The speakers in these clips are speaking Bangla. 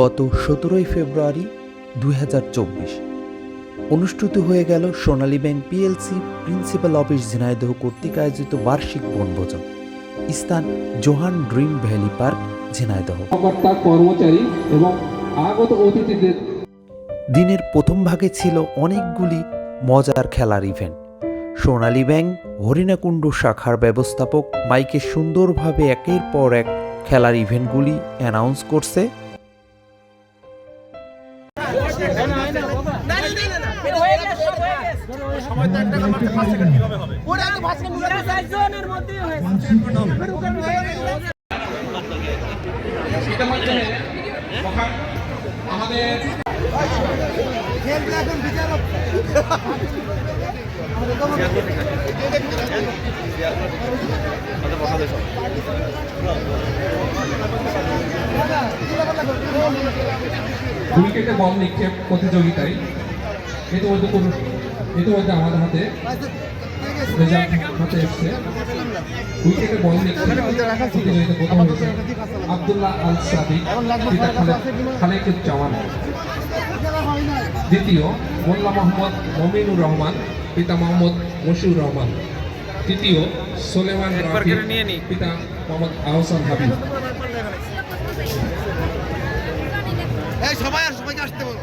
গত সতেরোই ফেব্রুয়ারি দু হাজার চব্বিশ। অনুষ্ঠিত হয়ে গেল Sonali bank PLC principal office Jhenaidah কর্তৃক আয়োজিত বার্ষিক বনভোজন স্থান Johan dream valley park Jhenaidah. কর্মচারী এবং আগত অতিথিদের দিনের প্রথম ভাগে ছিল অনেকগুলি মজার খেলার ইভেন্ট সোনালী ব্যাংক হরিণাকুণ্ড শাখার ব্যবস্থাপক মাইকে সুন্দরভাবে একের পর এক খেলার ইভেন্টগুলি অ্যানাউন্স করছে। জনের মধ্যে হয়েছে। ইতিমধ্যে ওখান- আমাদের উইকেটে বল নিক্ষেপ প্রতিযোগিতায় ইতিমধ্যে পুরুষ ইতিমধ্যে আমাদের হাতে হাতে এসছে। উইকেটে বল নিক্ষেপ প্রতিযোগিতা আব্দুল্লাহ আল সাদিক পিতা খালেদ খালেকুজ্জামান দ্বিতীয় মোল্লা মোহাম্মদ মমিনুর রহমান পিতা মোহাম্মদ মশিউর রহমান। তৃতীয় সোলেমান রাফি পিতা মোহাম্মদ আহসান হাবিব সবাই আর সবাইকে আসতে বলো।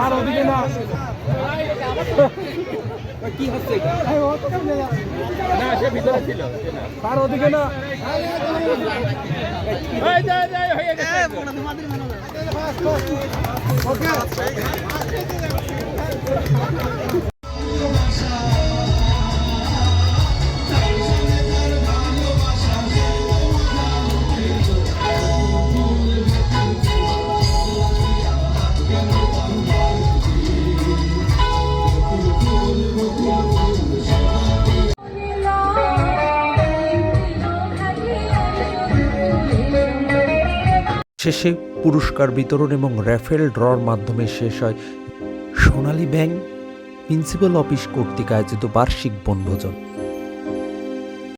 দিলে কোনো সমস্যা নেই। আমি ছেড়ে দিতে- আস্তে আস্তে প্রতিযোগিতায় অংশগ্রহণ করার জন্য শেষে পুরস্কার বিতরণ এবং র্যাফেল ড্রর মাধ্যমে শেষ হয় সোনালী ব্যাংক, প্রিন্সিপাল অফিস কর্তৃক আয়োজিত বার্ষিক বনভোজন।